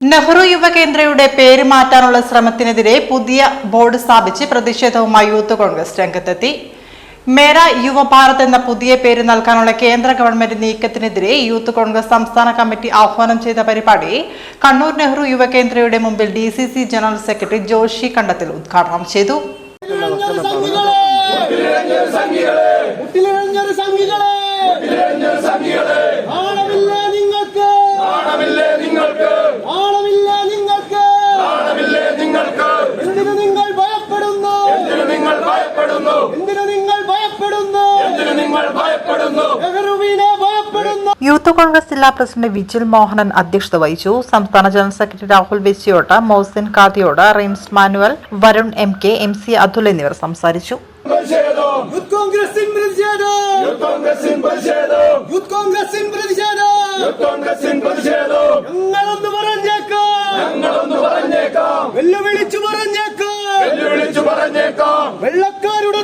നെഹ്റു യുവകേന്ദ്രയുടെ പേര് മാറ്റാനുള്ള ശ്രമത്തിനെതിരെ പുതിയ ബോർഡ് സ്ഥാപിച്ച് പ്രതിഷേധവുമായി യൂത്ത് കോൺഗ്രസ് രംഗത്തെത്തി. മേര യുവഭാരത് എന്ന പുതിയ പേര് നൽകാനുള്ള കേന്ദ്ര ഗവൺമെന്റ് നീക്കത്തിനെതിരെ യൂത്ത് കോൺഗ്രസ് സംസ്ഥാന കമ്മിറ്റി ആഹ്വാനം ചെയ്ത പരിപാടി കണ്ണൂർ നെഹ്റു യുവകേന്ദ്രയുടെ മുമ്പിൽ D general secretary Joshi Kandathil ഉദ്ഘാടനം ചെയ്തു. നിങ്ങൾ ഭയപ്പെടുന്നു. യൂത്ത് കോൺഗ്രസ് ജില്ലാ പ്രസിഡന്റ് വിജിൽ മോഹനൻ അധ്യക്ഷത വഹിച്ചു. സംസ്ഥാന general secretary Rahul Vechiyotta Mosin Kathiyod Raims Manuel Varun M K M C Athul എന്നിവർ സംസാരിച്ചു. വെല്ലുവിളിച്ചു പറഞ്ഞേക്കാം. വെള്ളക്കാരുടെ